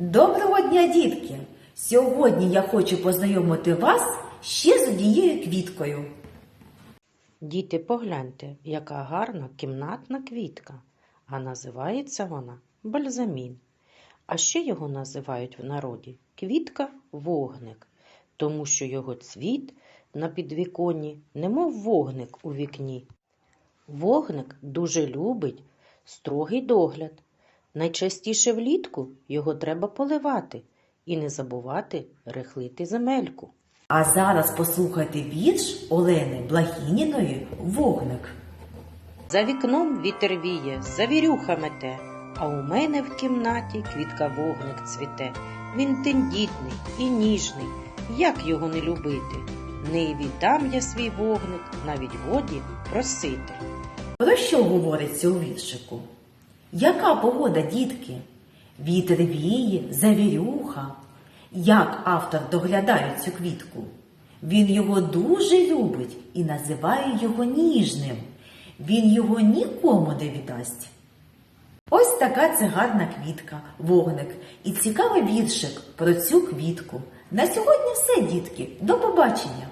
Доброго дня, дітки! Сьогодні я хочу познайомити вас ще з однією квіткою. Діти, погляньте, яка гарна кімнатна квітка, а називається вона бальзамін. А ще його називають в народі квітка вогник, тому що його цвіт на підвіконні, немов вогник у вікні. Вогник дуже любить строгий догляд. Найчастіше влітку його треба поливати і не забувати рихлити земельку. А зараз послухайте вірш Олени Благініної Вогник. За вікном вітер віє, завірюха мете, а у мене в кімнаті квітка вогник цвіте. Він тендітний і ніжний, як його не любити? Не віддам я свій вогник, навіть годі просити. Про що говориться у віршику? Яка погода, дітки? Вітер віє, завірюха. Як автор доглядає цю квітку? Він його дуже любить і називає його ніжним. Він його нікому не віддасть. Ось така це гарна квітка, вогник і цікавий віршик про цю квітку. На сьогодні все, дітки. До побачення!